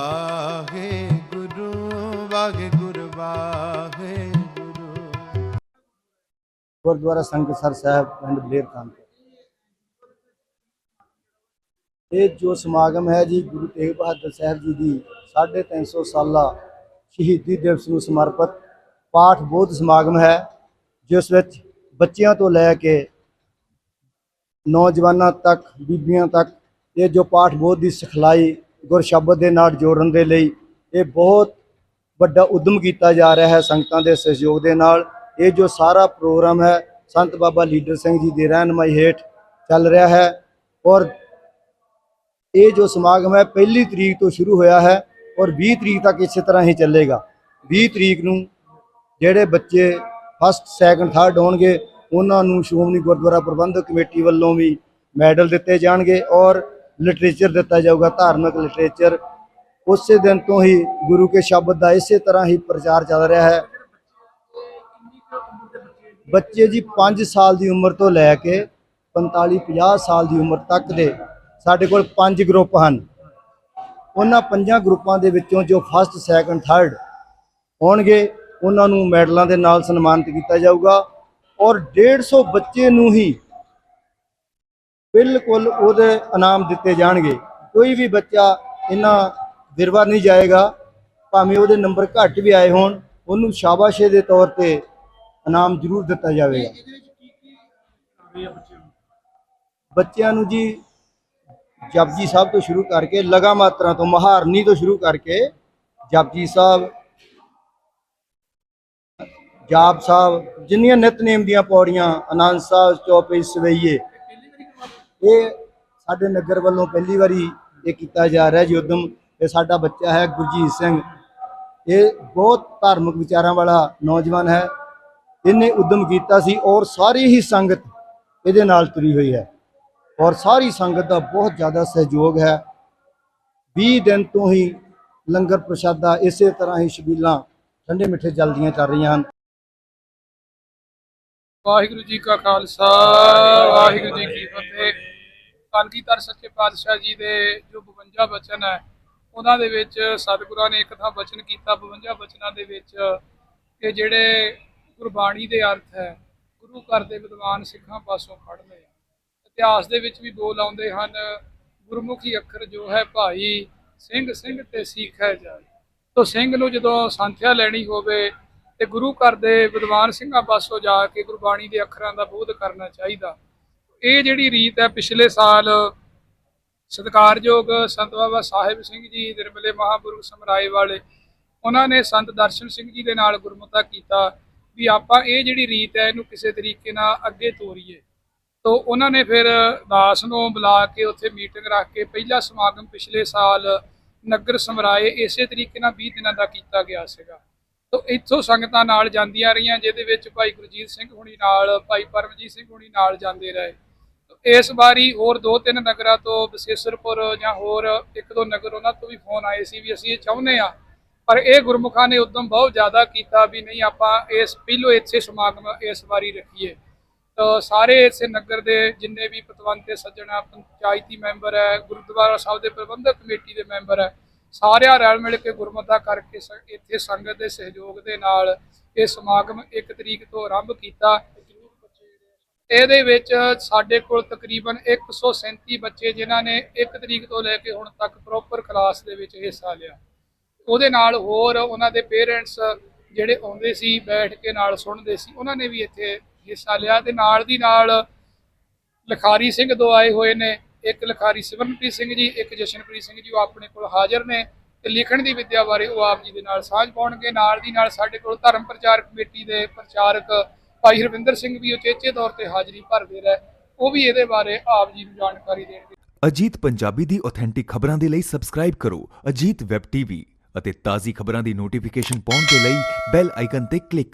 ਵਾਹਿਗੁਰੂ ਵਾਹਿਗੁਰੂ ਵਾਹਿਗੁਰੂ। ਗੁਰਦੁਆਰਾ ਸੰਗਤਸਰ ਸਾਹਿਬ, ਪਿੰਡ ਬਲੇਰ ਖਾਨ ਇਹ ਜੋ ਸਮਾਗਮ ਹੈ ਜੀ, ਗੁਰੂ ਤੇਗ ਬਹਾਦਰ ਸਾਹਿਬ ਜੀ ਦੀ 350 ਸਾਲਾ ਸ਼ਹੀਦੀ ਦਿਵਸ ਨੂੰ ਸਮਰਪਿਤ ਪਾਠ ਬੋਧ ਸਮਾਗਮ ਹੈ, ਜਿਸ ਵਿੱਚ ਬੱਚਿਆਂ ਤੋਂ ਲੈ ਕੇ ਨੌਜਵਾਨਾਂ ਤੱਕ, ਬੀਬੀਆਂ ਤੱਕ ਇਹ ਜੋ ਪਾਠ ਬੋਧ ਦੀ ਸਿਖਲਾਈ ਗੁਰਸ਼ਬਦ ਦੇ ਨਾਲ ਜੋੜਨ ਦੇ ਲਈ ਇਹ ਬਹੁਤ ਵੱਡਾ ਉਦਮ ਕੀਤਾ ਜਾ ਰਿਹਾ ਹੈ ਸੰਗਤਾਂ ਦੇ ਸਹਿਯੋਗ ਦੇ ਨਾਲ। ਇਹ ਜੋ ਸਾਰਾ ਪ੍ਰੋਗਰਾਮ ਹੈ, ਸੰਤ ਬਾਬਾ ਲੀਡਰ ਸਿੰਘ ਜੀ ਦੀ ਰਹਿਨਮਾਈ ਹੇਠ ਚੱਲ ਰਿਹਾ ਹੈ ਔਰ ਇਹ ਜੋ ਸਮਾਗਮ ਹੈ, ਪਹਿਲੀ ਤਰੀਕ ਤੋਂ ਸ਼ੁਰੂ ਹੋਇਆ ਹੈ ਔਰ 20 ਤਰੀਕ ਤੱਕ ਇਸੇ ਤਰ੍ਹਾਂ ਹੀ ਚੱਲੇਗਾ। 20 ਤਰੀਕ ਨੂੰ ਜਿਹੜੇ ਬੱਚੇ ਫਸਟ ਸੈਕੰਡ ਥਰਡ ਹੋਣਗੇ, ਉਹਨਾਂ ਨੂੰ ਸ਼੍ਰੋਮਣੀ ਗੁਰਦੁਆਰਾ ਪ੍ਰਬੰਧਕ ਕਮੇਟੀ ਵੱਲੋਂ ਵੀ ਮੈਡਲ ਦਿੱਤੇ ਜਾਣਗੇ ਔਰ ਲਿਟਰੇਚਰ ਦਿੱਤਾ ਜਾਊਗਾ, ਧਾਰਮਿਕ ਲਿਟਰੇਚਰ ਉਸੇ ਦਿਨ ਤੋਂ ਹੀ ਗੁਰੂ ਕੇ ਸ਼ਬਦ ਦਾ ਇਸੇ ਤਰ੍ਹਾਂ ਹੀ ਪ੍ਰਚਾਰ ਚੱਲ ਰਿਹਾ ਹੈ। ਬੱਚੇ ਜੀ 5 ਸਾਲ ਦੀ ਉਮਰ ਤੋਂ ਲੈ ਕੇ 45 50 ਸਾਲ ਦੀ ਉਮਰ ਤੱਕ ਦੇ ਸਾਡੇ ਕੋਲ ਪੰਜ ਗਰੁੱਪ ਹਨ। ਉਹਨਾਂ ਪੰਜਾਂ ਗਰੁੱਪਾਂ ਦੇ ਵਿੱਚੋਂ ਜੋ ਫਸਟ ਸੈਕੰਡ ਥਰਡ ਹੋਣਗੇ, ਉਹਨਾਂ ਨੂੰ ਮੈਡਲਾਂ ਦੇ ਨਾਲ ਸਨਮਾਨਿਤ ਕੀਤਾ ਜਾਊਗਾ ਔਰ 150 ਬੱਚੇ ਨੂੰ ਹੀ ਬਿਲਕੁਲ ਉਹਦੇ ਇਨਾਮ ਦਿੱਤੇ ਜਾਣਗੇ। ਕੋਈ ਵੀ ਬੱਚਾ ਇਹਨਾਂ ਵਿਰਵਾ ਨਹੀਂ ਜਾਏਗਾ ਭਾਵੇਂ ਉਹਦੇ ਨੰਬਰ ਘੱਟ ਵੀ ਆਏ ਹੋਣ ਉਹਨੂੰ ਸ਼ਾਬਾਸ਼ੇ ਦੇ ਤੌਰ ਤੇ ਇਨਾਮ ਜ਼ਰੂਰ ਦਿੱਤਾ ਜਾਵੇਗਾ। ਬੱਚਿਆਂ ਨੂੰ? ਜੀ ਜਪਜੀ ਸਾਹਿਬ ਤੋਂ ਸ਼ੁਰੂ ਕਰਕੇ ਲਗਾ ਮਾਤਰਾ ਤੋਂ ਮਹਾਰਨੀ ਤੋਂ ਸ਼ੁਰੂ ਕਰਕੇ ਜਪਜੀ ਸਾਹਿਬ ਜਾਪ ਸਾਹਿਬ ਜਿੰਨੀਆਂ ਨਿਤਨੇਮ ਦੀਆਂ ਪੌੜੀਆਂ ਆਨੰਦ ਸਾਹਿਬ ਚੌਪਈ ਸਵਈਏ ਇਹ ਸਾਡੇ ਨਗਰ ਵੱਲੋਂ ਪਹਿਲੀ ਵਾਰੀ ਇਹ ਕੀਤਾ ਜਾ ਰਿਹਾ ਜੀ ਉਦਮ ਇਹ ਸਾਡਾ ਬੱਚਾ ਹੈ ਗੁਰਜੀਤ ਸਿੰਘ। ਇਹ ਬਹੁਤ ਧਾਰਮਿਕ ਵਿਚਾਰਾਂ ਵਾਲਾ ਨੌਜਵਾਨ ਹੈ। ਇਹਨੇ ਉਦਮ ਕੀਤਾ ਸੀ ਔਰ ਸਾਰੀ ਹੀ ਸੰਗਤ ਇਹਦੇ ਨਾਲ ਤੁਰੀ ਹੋਈ ਹੈ। ਔਰ ਸਾਰੀ ਸੰਗਤ ਦਾ ਬਹੁਤ ਜ਼ਿਆਦਾ ਸਹਿਯੋਗ ਹੈ। 20 ਦਿਨ ਤੋਂ ਹੀ ਲੰਗਰ ਪ੍ਰਸ਼ਾਦਾ ਇਸੇ ਤਰ੍ਹਾਂ ਹੀ ਸ਼ਬੀਲਾਂ ਠੰਡੇ ਮਿੱਠੇ ਜਲਦੀਆਂ ਚੱਲ ਰਹੀਆਂ ਹਨ। ਵਾਹਿਗੁਰੂ ਜੀ ਕਾ ਖਾਲਸਾ, ਵਾਹਿਗੁਰੂ ਜੀ ਕੀ ਫਤਿਹ। ਕਲਗੀਧਰ ਸੱਚੇ ਪਾਤਸ਼ਾਹ ਜੀ ਦੇ ਜੋ 52 ਬਚਨ ਹੈ, ਉਹਨਾਂ ਦੇ ਵਿੱਚ ਸਤਿਗੁਰਾਂ ਨੇ ਇੱਕ ਥਾਂ ਬਚਨ ਕੀਤਾ 52 ਬਚਨਾਂ ਦੇ ਵਿੱਚ ਕਿ ਜਿਹੜੇ ਗੁਰਬਾਣੀ ਦੇ ਅਰਥ ਹੈ, ਗੁਰੂ ਘਰ ਦੇ ਵਿਦਵਾਨ ਸਿੱਖਾਂ ਪਾਸੋਂ ਖੜਨੇ ਆ ਇਤਿਹਾਸ ਦੇ ਵਿੱਚ ਵੀ ਬੋਲ ਆਉਂਦੇ ਹਨ, ਗੁਰਮੁਖੀ ਅੱਖਰ ਜੋ ਹੈ ਭਾਈ, ਸਿੰਘ ਸਿੰਘ ਤੇ ਸਿੱਖਿਆ ਜਾਏ। ਤੋ ਸਿੰਘ ਨੂੰ ਜਦੋਂ ਸੰਥਿਆ ਲੈਣੀ ਹੋਵੇ ਤੇ ਗੁਰੂ ਘਰ ਦੇ ਵਿਦਵਾਨ ਸਿੰਘਾਂ ਪਾਸੋਂ ਜਾ ਕੇ ਗੁਰਬਾਣੀ ਦੇ ਅੱਖਰਾਂ ਦਾ ਬੋਧ ਕਰਨਾ ਚਾਹੀਦਾ ਇਹ ਜਿਹੜੀ ਰੀਤ ਹੈ ਪਿਛਲੇ ਸਾਲ ਸਤਿਕਾਰਯੋਗ ਸੰਤ ਬਾਬਾ ਸਾਹਿਬ ਸਿੰਘ ਜੀ, ਨਿਰਮਲੇ ਮਹਾਪੁਰਖ ਸਮਰਾਏ ਵਾਲੇ, ਉਹਨਾਂ ਨੇ ਸੰਤ ਦਰਸ਼ਨ ਸਿੰਘ ਜੀ ਦੇ ਨਾਲ ਗੁਰਮਤਾ ਕੀਤਾ ਵੀ ਆਪਾਂ ਇਹ ਜਿਹੜੀ ਰੀਤ ਹੈ ਇਹਨੂੰ ਕਿਸੇ ਤਰੀਕੇ ਨਾਲ ਅੱਗੇ ਤੋਰੀਏ। ਤੋ ਉਹਨਾਂ ਨੇ ਫਿਰ ਦਾਸ ਨੂੰ ਬੁਲਾ ਕੇ ਉੱਥੇ ਮੀਟਿੰਗ ਰੱਖ ਕੇ ਪਹਿਲਾ ਸਮਾਗਮ ਪਿਛਲੇ ਸਾਲ ਨਗਰ ਸਮਰਾਏ ਇਸੇ ਤਰੀਕੇ ਨਾਲ 20 ਦਿਨਾਂ ਦਾ ਕੀਤਾ ਗਿਆ ਸੀਗਾ। ਤੋ ਇੱਥੋਂ ਸੰਗਤਾਂ ਨਾਲ ਜਾਂਦੀਆਂ ਰਹੀਆਂ, ਜਿਹਦੇ ਵਿੱਚ ਭਾਈ ਗੁਰਜੀਤ ਸਿੰਘ ਹੁਣੀ ਨਾਲ, ਭਾਈ ਪਰਮਜੀਤ ਸਿੰਘ ਹੁਣੀ ਨਾਲ ਜਾਂਦੇ ਰਹੇ। ਇਸ ਵਾਰੀ ਹੋਰ ਦੋ ਤਿੰਨ ਨਗਰਾਂ ਤੋਂ, ਬਸੇਸਰਪੁਰ ਜਾਂ ਹੋਰ ਇੱਕ ਦੋ ਨਗਰ ਉਹਨਾਂ ਤੋਂ ਵੀ ਫੋਨ ਆਏ ਸੀ ਵੀ ਅਸੀਂ ਇਹ ਚਾਹੁੰਦੇ ਆ ਪਰ ਇਹ ਗੁਰਮੁਖਾਂ ਨੇ ਉਦਮ ਬਹੁਤ ਜ਼ਿਆਦਾ ਕੀਤਾ ਵੀ ਨਹੀਂ, ਆਪਾਂ ਇਸ ਪਹਿਲੋ ਇੱਥੇ ਸਮਾਗਮ ਇਸ ਵਾਰੀ ਰੱਖੀਏ। ਤਾਂ ਸਾਰੇ ਇਸੇ ਨਗਰ ਦੇ ਜਿੰਨੇ ਵੀ ਪਤਵੰਤੇ ਤੇ ਸੱਜਣਾ, ਪੰਚਾਇਤੀ ਮੈਂਬਰ ਹੈ, ਗੁਰਦੁਆਰਾ ਸਾਹਿਬ ਦੇ ਪ੍ਰਬੰਧਕ ਕਮੇਟੀ ਦੇ ਮੈਂਬਰ ਹੈ, ਸਾਰਿਆਂ ਰਲ ਮਿਲ ਕੇ ਗੁਰਮਤਾ ਕਰਕੇ ਇੱਥੇ ਸੰਗਤ ਦੇ ਸਹਿਯੋਗ ਦੇ ਨਾਲ ਇਹ ਸਮਾਗਮ 1 ਤਰੀਕ ਤੋਂ ਆਰੰਭ ਕੀਤਾ। ਇਹਦੇ ਵਿੱਚ ਸਾਡੇ ਕੋਲ ਤਕਰੀਬਨ 137 ਬੱਚੇ ਜਿਨ੍ਹਾਂ ਨੇ 1 ਤਰੀਕ ਤੋਂ ਲੈ ਕੇ ਹੁਣ ਤੱਕ ਪ੍ਰੋਪਰ ਕਲਾਸ ਦੇ ਵਿੱਚ ਹਿੱਸਾ ਲਿਆ। ਉਹਦੇ ਨਾਲ ਹੋਰ ਉਹਨਾਂ ਦੇ ਪੇਰੈਂਟਸ ਜਿਹੜੇ ਆਉਂਦੇ ਸੀ, ਬੈਠ ਕੇ ਨਾਲ ਸੁਣਦੇ ਸੀ, ਉਹਨਾਂ ਨੇ ਵੀ ਇੱਥੇ ਹਿੱਸਾ ਲਿਆ ਤੇ ਨਾਲ ਦੀ ਨਾਲ ਲਖਾਰੀ ਸਿੰਘ ਦੋ ਆਏ ਹੋਏ ਨੇ। ਇੱਕ ਲਖਾਰੀ ਸਿਮਰਨਪ੍ਰੀਤ ਸਿੰਘ ਜੀ, ਇੱਕ ਜਸ਼ਨਪ੍ਰੀਤ ਸਿੰਘ ਜੀ, ਉਹ ਆਪਣੇ ਕੋਲ ਹਾਜ਼ਰ ਨੇ ਤੇ ਲਿਖਣ ਦੀ ਵਿੱਦਿਆ ਬਾਰੇ ਉਹ ਆਪ ਜੀ ਦੇ ਨਾਲ ਸਾਂਝ ਪਾਉਣਗੇ। ਨਾਲ ਦੀ ਨਾਲ ਸਾਡੇ ਕੋਲ ਧਰਮ ਪ੍ਰਚਾਰ ਕਮੇਟੀ ਦੇ ਪ੍ਰਚਾਰਕ ਭਾਈ ਹਰਵਿੰਦਰ ਸਿੰਘ ਵੀ ਉਚੇਚੇ ਤੌਰ ਤੇ ਹਾਜ਼ਰੀ ਭਰਦੇ ਰਹੇ। ਉਹ ਵੀ ਇਹਦੇ ਬਾਰੇ ਆਪ ਜੀ ਨੂੰ ਜਾਣਕਾਰੀ ਦੇਣਗੇ ਅਜੀਤ ਪੰਜਾਬੀ ਦੀ ਆਥੈਂਟਿਕ ਖਬਰਾਂ ਦੇ ਲਈ ਸਬਸਕ੍ਰਾਈਬ ਕਰੋ ਅਜੀਤ ਵੈਬ ਟੀਵੀ ਅਤੇ ਤਾਜ਼ੀ ਖਬਰਾਂ ਦੀ ਨੋਟੀਫਿਕੇਸ਼ਨ ਪਾਉਣ ਦੇ ਲਈ ਬੈਲ ਆਈਕਨ ਤੇ ਕਲਿੱਕ